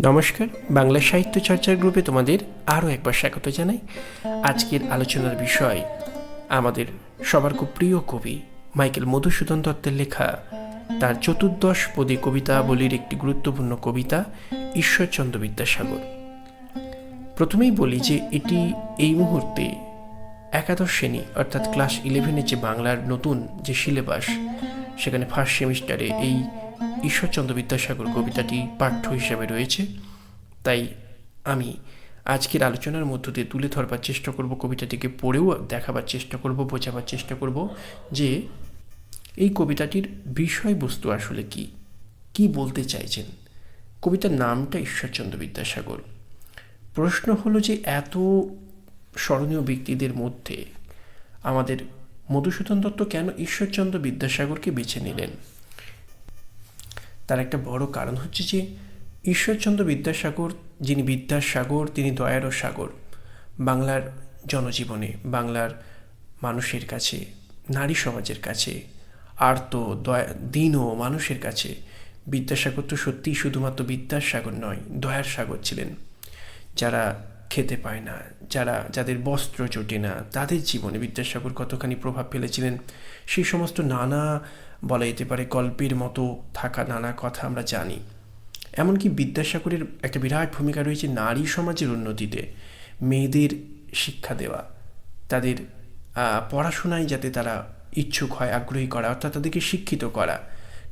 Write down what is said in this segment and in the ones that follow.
নমস্কার, বাংলা সাহিত্য চর্চার গ্রুপে তোমাদের আরও একবার স্বাগত জানাই। আজকের আলোচনার বিষয়, আমাদের সবার খুব প্রিয় কবি মাইকেল মধুসূদন দত্তের লেখা, তার চতুর্দশ পদী কবিতাবলীর একটি গুরুত্বপূর্ণ কবিতা, ঈশ্বরচন্দ্র বিদ্যাসাগর। প্রথমেই বলি যে এটি এই মুহূর্তে একাদশ শ্রেণি, অর্থাৎ ক্লাস ইলেভেনের যে বাংলার নতুন যে সিলেবাস, সেখানে ফার্স্ট সেমিস্টারে এই ঈশ্বরচন্দ্র বিদ্যাসাগর কবিতাটি পাঠ্য হিসেবে রয়েছে। তাই আমি আজকের আলোচনার মধ্য দিয়ে তুলে ধরবার চেষ্টা করব কবিতাটিকে পড়েও দেখাবার চেষ্টা করব বোঝাবার চেষ্টা করব যে এই কবিতাটির বিষয়বস্তু আসলে কি? কি বলতে চাইছেন? কবিতার নামটা ঈশ্বরচন্দ্র বিদ্যাসাগর। প্রশ্ন হলো যে এত স্মরণীয় ব্যক্তিদের মধ্যে আমাদের মধুসূদন দত্ত কেন ঈশ্বরচন্দ্র বিদ্যাসাগরকে বেছে নিলেন? তার একটা বড় কারণ হচ্ছে যে ঈশ্বরচন্দ্র বিদ্যাসাগর, যিনি বিদ্যাসাগর, তিনি দয়ারও সাগর, বাংলার জনজীবনে, বাংলার মানুষের কাছে, নারী সমাজের কাছে, আর্ত, দয়া দীনও মানুষের কাছে, বিদ্যাসাগর তো সত্যিই শুধুমাত্র বিদ্যাসাগর নয়, দয়ার সাগর ছিলেন। যারা খেতে পায় না। যারা, যাদের বস্ত্র জোটে না, তাদের জীবনে বিদ্যাসাগর কতখানি প্রভাব ফেলেছিলেন সেই সমস্ত নানা বলা যেতে পারে গল্পের মতো থাকা নানা কথা আমরা জানি। এমনকি বিদ্যাসাগরের একটা বিরাট ভূমিকা রয়েছে নারী সমাজের উন্নতিতে, মেয়েদের শিক্ষা দেওয়া। তাদের পড়াশোনায় যাতে তারা ইচ্ছুক হয়, আগ্রহী করা, অর্থাৎ তাদেরকে শিক্ষিত করা।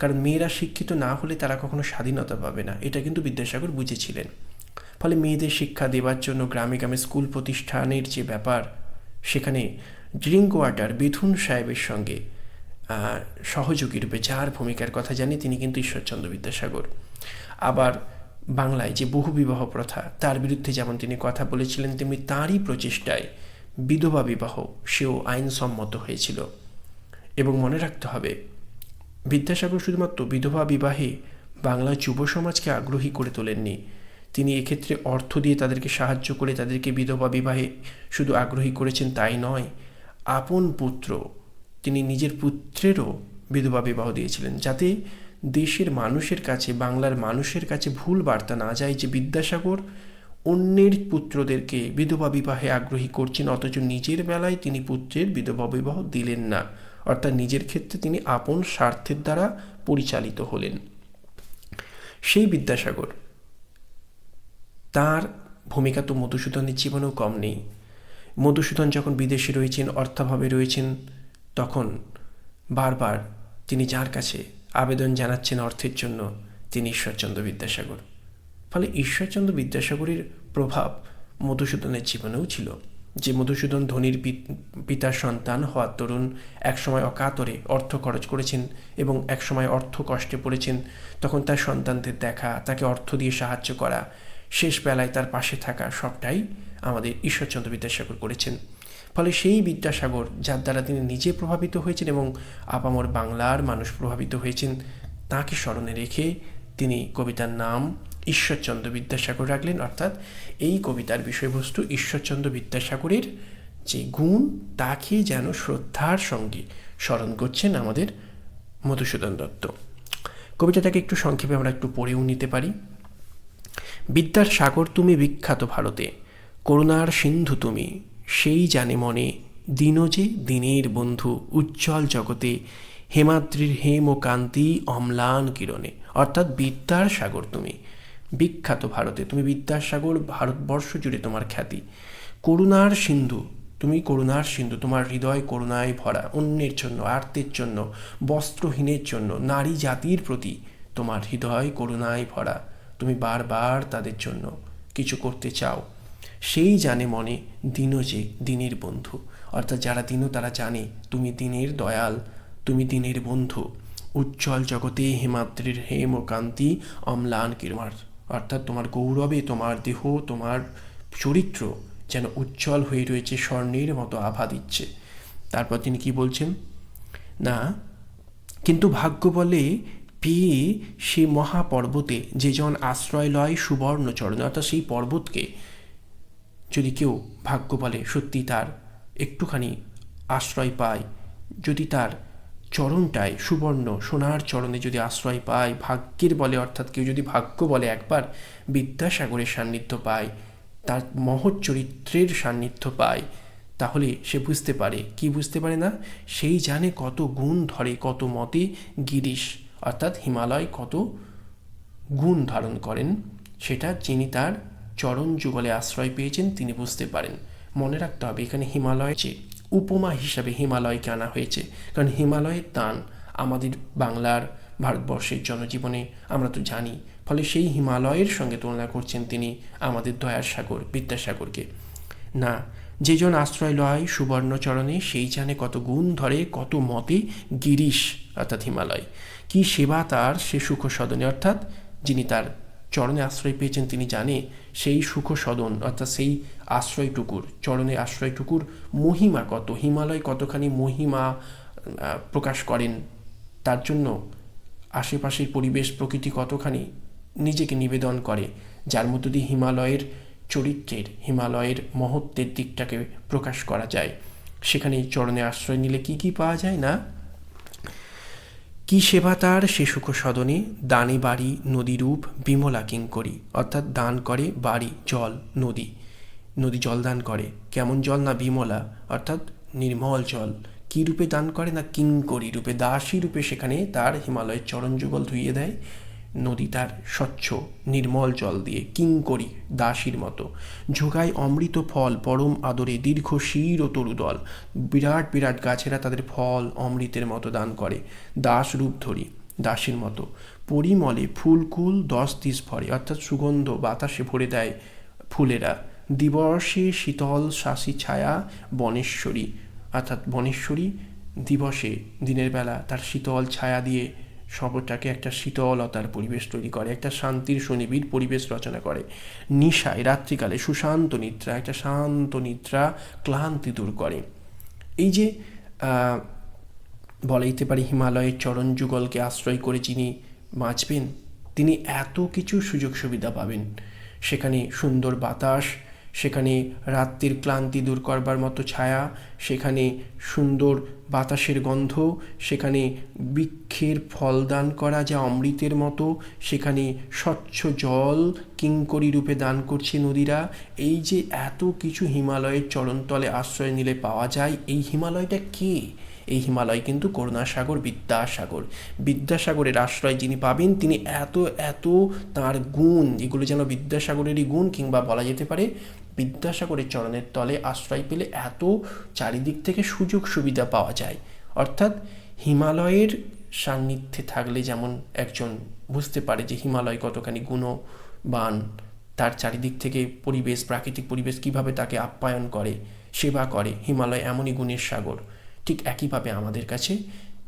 কারণ মেয়েরা শিক্ষিত না হলে তারা কখনো স্বাধীনতা পাবে না, এটা কিন্তু বিদ্যাসাগর বুঝেছিলেন। ফলে মেয়েদের শিক্ষা দেওয়ার জন্য গ্রামে গ্রামে স্কুল প্রতিষ্ঠানের যে ব্যাপার, সেখানে ড্রিঙ্ক ওয়াটার বিথুন সাহেবের সঙ্গে সহযোগী রূপে যার ভূমিকার কথা জানি তিনি কিন্তু ঈশ্বরচন্দ্র বিদ্যাসাগর। আবার বাংলায় যে বহু বিবাহ প্রথা, তার বিরুদ্ধে যেমন তিনি কথা বলেছিলেন, তেমনি তাঁরই প্রচেষ্টায় বিধবা বিবাহ সেও আইনসম্মত হয়েছিল। এবং মনে রাখতে হবে, বিদ্যাসাগর শুধুমাত্র বিধবা বিবাহে বাংলা যুব সমাজকে আগ্রহী করে তোলেননি। তিনি এক্ষেত্রে অর্থ দিয়ে তাদেরকে সাহায্য করে তাদেরকে বিধবা বিবাহে শুধু আগ্রহী করেছেন তাই নয়, আপন পুত্র তিনি নিজের পুত্রেরও বিধবা বিবাহ দিয়েছিলেন যাতে দেশের মানুষের কাছে, বাংলার মানুষের কাছে ভুল বার্তা না যায় যে বিদ্যাসাগর অন্যের পুত্রদেরকে বিধবা বিবাহে আগ্রহী করছেন, অথচ নিজের বেলায় তিনি পুত্রের বিধবা বিবাহ দিলেন না। অর্থাৎ নিজের ক্ষেত্রে তিনি আপন স্বার্থের দ্বারা পরিচালিত হলেন। সেই বিদ্যাসাগর তার ভূমিকা তো মধুসূদনের জীবনেও কম নেই। মধুসূদন যখন বিদেশে রয়েছেন, অর্থাভাবে রয়েছেন, তখন বারবার তিনি যার কাছে আবেদন জানাচ্ছেন অর্থের জন্য, তিনি ঈশ্বরচন্দ্র বিদ্যাসাগর। ফলে ঈশ্বরচন্দ্র বিদ্যাসাগরের প্রভাব মধুসূদনের জীবনেও ছিল। যে মধুসূদন ধনির পিতার সন্তান হওয়ার তরুণ একসময় অকাতরে অর্থ খরচ করেছেন এবং একসময় অর্থ কষ্টে পড়েছেন, তখন তার সন্তানদের দেখা, তাকে অর্থ দিয়ে সাহায্য করা শেষ বেলায় তার পাশে থাকা সবটাই আমাদের ঈশ্বরচন্দ্র বিদ্যাসাগর করেছেন। ফলে সেই বিদ্যাসাগর, যার দ্বারা তিনি নিজে প্রভাবিত হয়েছেন এবং আপামর বাংলার মানুষ প্রভাবিত হয়েছেন, তাকে স্মরণে রেখে তিনি কবিতার নাম ঈশ্বরচন্দ্র বিদ্যাসাগর রাখলেন। অর্থাৎ এই কবিতার বিষয়বস্তু ঈশ্বরচন্দ্র বিদ্যাসাগরের যে গুণ, তাকে যেন শ্রদ্ধার সঙ্গে স্মরণ করছেন আমাদের মধুসূদন দত্ত। কবিতাটাকে একটু সংক্ষেপে আমরা একটু পড়েও নিতে পারি। বিদ্যার সাগর তুমি বিখ্যাত ভারতে, করুণার সিন্ধু তুমি, সেই জানে মনে দিনও যে দিনের বন্ধু উজ্জ্বল জগতে, হেমাদ্রির হেম ও কান্তি অম্লান কিরণে। অর্থাৎ বিদ্যার সাগর তুমি, বিখ্যাত ভারতে। তুমি বিদ্যার সাগর, ভারতবর্ষ জুড়ে তোমার খ্যাতি। করুণার সিন্ধু, তুমি করুণার সিন্ধু, তোমার হৃদয় করুণায় ভরা, অন্যের জন্য, আর্তের জন্য, বস্ত্রহীনের জন্য, নারী জাতির প্রতি তোমার হৃদয় করুণায় ভরা। তুমি বারবার তাদের জন্য কিছু করতে চাও। সেই জানে মনে দিনও যে দিনের বন্ধু। অর্থাৎ যারা দিনও তারা জানে তুমি দিনের দয়াল, তুমি দিনের বন্ধু। উজ্জ্বল জগতে হেমাদ্রির হেম ও কান্তি অম্লান কিরমার। অর্থাৎ তোমার গৌরবে, তোমার দেহ, তোমার চরিত্র যেন উজ্জ্বল হয়ে রয়েছে, স্বর্ণের মতো আভা দিচ্ছে। তারপর তিনি কি বলছেন? না, কিন্তু ভাগ্য বলে পেয়ে সেই মহাপর্বতে যে জন আশ্রয় লয় সুবর্ণ চরণে অর্থাৎ সেই পর্বতকে, যদি কেউ ভাগ্য বলে সত্যি তার একটুখানি আশ্রয় পায়, যদি তার চরণটায় সুবর্ণ সোনার চরণে যদি আশ্রয় পায়, ভাগ্যের বলে অর্থাৎ কেউ যদি ভাগ্য বলে একবার বিদ্যাসাগরের সান্নিধ্য পায়, তার মহৎ চরিত্রের সান্নিধ্য পায়, তাহলে সে বুঝতে পারে। কি বুঝতে পারে না? সেই জানে কত গুণ ধরে, কত মতে গিরিশ অর্থাৎ হিমালয় কত গুণ ধারণ করেন, সেটা যিনি তার চরণ যুগলে আশ্রয় পেয়েছেন তিনি বুঝতে পারেন। মনে রাখতে হবে, এখানে হিমালয় যে উপমা হিসাবে হিমালয়কে আনা হয়েছে, কারণ হিমালয়ের দান আমাদের বাংলার ভারতবর্ষের জনজীবনে আমরা তো জানি, ফলে সেই হিমালয়ের সঙ্গে তুলনা করছেন তিনি আমাদের দয়ার সাগর, বিদ্যাসাগরকে। না যেজন আশ্রয় লয় সুবর্ণচরণে, সেই জানে কত গুণ ধরে, কত মতে গিরিশ, অর্থাৎ হিমালয়। কি সেবা তার সে সুখ সদনে অর্থাৎ যিনি তার চরণে আশ্রয় পেয়েছেন, তিনি জানে সেই সুখ সদন অর্থাৎ সেই আশ্রয়টুকুর, চরণে আশ্রয়টুকুর মহিমা কত? হিমালয় কতখানি মহিমা প্রকাশ করেন? তার জন্য আশেপাশের পরিবেশ, প্রকৃতি কতখানি নিজেকে নিবেদন করে? যার মধ্য দিয়ে হিমালয়ের চরিত্রের, হিমালয়ের মহত্বের দিকটাকে প্রকাশ করা যায়। সেখানে চরণে আশ্রয় নিলে কি কি পাওয়া যায় না? কি সেবা তার? সে সদনে দানে বাড়ি নদীরূপ বিমলা কিঙ্করি অর্থাৎ দান করে বাড়ি, জল, নদী। নদী জল দান করে। কেমন জল না বিমলা? অর্থাৎ নির্মল জল। কী রূপে দান করে না কিঙ্করি রূপে দাসী রূপে সেখানে তার হিমালয়ের চরণ যুগল ধুইয়ে দেয়। নদী তার স্বচ্ছ, নির্মল জল দিয়ে কিঙ্করি দাসীর মতো। ঝোগায় অমৃত ফল, পরম আদরে দীর্ঘ শির ও তরুদল বিরাট বিরাট গাছেরা তাদের ফল, অমৃতের মতো দান করে। দাস রূপ ধরি, দাসীর মতো। পরিমলে ফুলকুল দশ দিস ভরে, অর্থাৎ সুগন্ধ বাতাসে ভরে দেয় ফুলেরা। দিবসে শীতল শাসী ছায়া বনেশ্বরী, অর্থাৎ বনেশ্বরী দিবসে দিনের বেলা তার শীতল ছায়া দিয়ে সবটাকে একটা শীতলতার পরিবেশ তৈরি করে একটা শান্তির সুনিবিড় পরিবেশ রচনা করে। নিশায় রাত্রিকালে সুশান্ত নিদ্রা একটা শান্ত নিদ্রা ক্লান্তি দূর করে। এই যে আহ, বলা যেতে পারে হিমালয়ের চরণ যুগলকে আশ্রয় করে যিনি বাঁচবেন তিনি এত কিছু সুযোগ সুবিধা পাবেন। সেখানে সুন্দর বাতাস সেখানে রাত্রির ক্লান্তি দূর করবার মতো ছায়া, সেখানে সুন্দর বাতাসের গন্ধ, সেখানে বৃক্ষের ফল দান করা যা অমৃতের মতো, সেখানে স্বচ্ছ জল কিঙ্করি রূপে দান করছে নদীরা। এই যে এত কিছু হিমালয়ের চরণতলে আশ্রয় নিলে পাওয়া যায়, এই হিমালয়টা কে? এই হিমালয় কিন্তু করুণাসাগর, বিদ্যাসাগর। বিদ্যাসাগরের আশ্রয় যিনি পাবেন, তিনি এত এত তার গুণ এগুলো যেন বিদ্যাসাগরেরই গুণ কিংবা বলা যেতে পারে বিদ্যাসাগরের চরণের তলে আশ্রয় পেলে এত চারিদিক থেকে সুযোগ সুবিধা পাওয়া যায়। অর্থাৎ হিমালয়ের সান্নিধ্যে থাকলে যেমন একজন বুঝতে পারে যে হিমালয় কতখানি গুণবান, তার চারিদিক থেকে পরিবেশ, প্রাকৃতিক পরিবেশ কীভাবে তাকে আপ্যায়ন করে, সেবা করে, হিমালয় এমনই গুণের সাগর। ঠিক একইভাবে আমাদের কাছে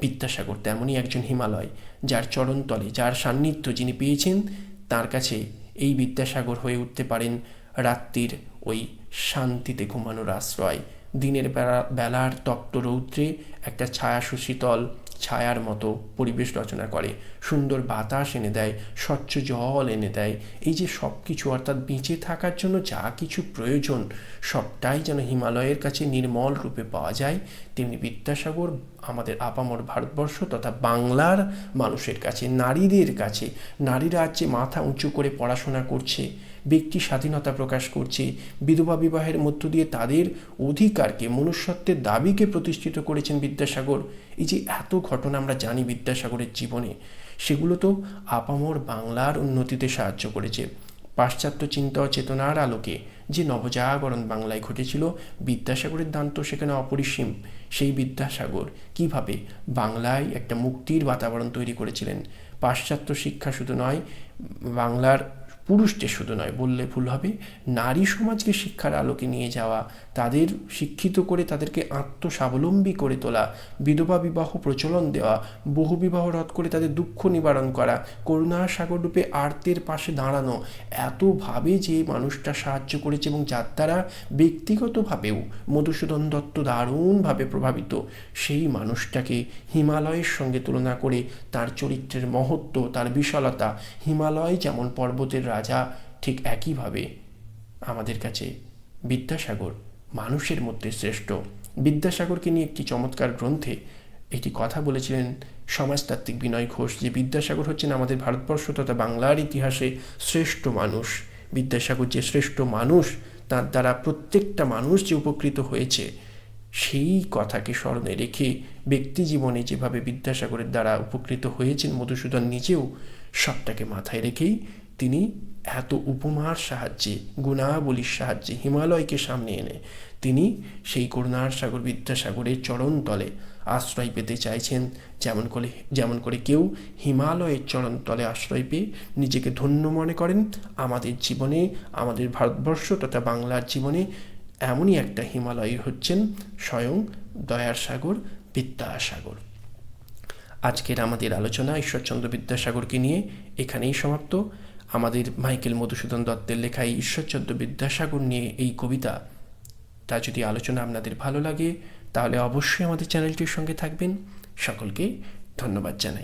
বিদ্যাসাগর তেমনই একজন হিমালয়, যার চরণতলে, যার সান্নিধ্য যিনি পেয়েছেন, তার কাছে এই বিদ্যাসাগর হয়ে উঠতে পারেন রাত্রির ওই শান্তিতে ঘুমানোর আশ্রয়। দিনের বেলা, বেলার তপ্ত রৌদ্রে একটা ছায়া সুশীতল, ছায়ার মতো পরিবেশ রচনা করে। সুন্দর বাতাস এনে দেয়, স্বচ্ছ জল এনে দেয়। এই যে সব কিছু অর্থাৎ বেঁচে থাকার জন্য যা কিছু প্রয়োজন, সবটাই যেন হিমালয়ের কাছে নির্মল রূপে পাওয়া যায়, তেমনি বিদ্যাসাগর আমাদের আপামর ভারতবর্ষ তথা বাংলার মানুষের কাছে, নারীদের কাছে, নারীরা যে মাথা উঁচু করে পড়াশোনা করছে ব্যক্তি স্বাধীনতা প্রকাশ করছে। বিধবা বিবাহের মধ্য দিয়ে তাদের অধিকারকে, মনুষ্যত্বের দাবিকে প্রতিষ্ঠিত করেছেন বিদ্যাসাগর। এই যে এত ঘটনা আমরা জানি বিদ্যাসাগরের জীবনে, সেগুলো তো আপামর বাংলার উন্নতিতে সাহায্য করেছে। পাশ্চাত্য চিন্তা ও চেতনার আলোকে যে নবজাগরণ বাংলায় ঘটেছিল, বিদ্যাসাগরের দান তো সেখানে অপরিসীম। সেই বিদ্যাসাগর কীভাবে বাংলায় একটা মুক্তির বাতাবরণ তৈরি করেছিলেন? পাশ্চাত্য শিক্ষা শুধু নয়, বাংলার পুরুষদের শুধু নয়, বললে ভুল হবে। নারী সমাজকে শিক্ষার আলোকে নিয়ে যাওয়া, তাদের শিক্ষিত করে তাদেরকে আত্মস্বাবলম্বী করে তোলা, বিধবা বিবাহ প্রচলন দেওয়া, বহু বিবাহ রদ করে তাদের দুঃখ নিবারণ করা করুণা সাগর রূপে আর্তের পাশে দাঁড়ানো, এতভাবে যে মানুষটা সাহায্য করেছে এবং যার দ্বারা ব্যক্তিগতভাবেও মধুসূদন দত্ত দারুণভাবে প্রভাবিত, সেই মানুষটাকে হিমালয়ের সঙ্গে তুলনা করে তার চরিত্রের মহত্ব, তার বিশালতা, হিমালয় যেমন পর্বতের রাজা ঠিক একইভাবে আমাদের কাছে বিদ্যাসাগর মানুষের মধ্যে শ্রেষ্ঠ। বিদ্যাসাগরকে নিয়ে একটি চমৎকার গ্রন্থে একটি কথা বলেছিলেন সমাজতাত্ত্বিক বিনয় ঘোষ যে বিদ্যাসাগর হচ্ছেন আমাদের ভারতবর্ষ তথা বাংলার ইতিহাসে শ্রেষ্ঠ মানুষ। বিদ্যাসাগর যে শ্রেষ্ঠ মানুষ, তার দ্বারা প্রত্যেকটা মানুষ যে উপকৃত হয়েছে, সেই কথাকে স্মরণে রেখে ব্যক্তি জীবনে যেভাবে বিদ্যাসাগরের দ্বারা উপকৃত হয়েছেন মধুসূদন নিজেও সবটাকে মাথায় রেখেই তিনি এত উপমার সাহায্যে, গুণাবলীর সাহায্যে হিমালয়কে সামনে এনে, তিনি সেই করুণার সাগর, বিদ্যাসাগরের চরণ তলে আশ্রয় পেতে চাইছেন। যেমন করে যেমন করে কেউ হিমালয়ের চরণ তলে আশ্রয় পেয়ে নিজেকে ধন্য মনে করেন, আমাদের জীবনে, আমাদের ভারতবর্ষ তথা বাংলার জীবনে এমনই একটা হিমালয় হচ্ছেন স্বয়ং দয়ার সাগর, বিদ্যাসাগর। আজকের আমাদের আলোচনা ঈশ্বরচন্দ্র বিদ্যাসাগরকে নিয়ে এখানেই সমাপ্ত। আমাদের মাইকেল মধুসূদন দত্তের লেখা এই ঈশ্বরচন্দ্র বিদ্যাসাগর নিয়ে এই কবিতা। তা যদি আলোচনা আপনাদের ভালো লাগে, তাহলে অবশ্যই আমাদের চ্যানেলটির সঙ্গে থাকবেন। সকলকে ধন্যবাদ জানাই।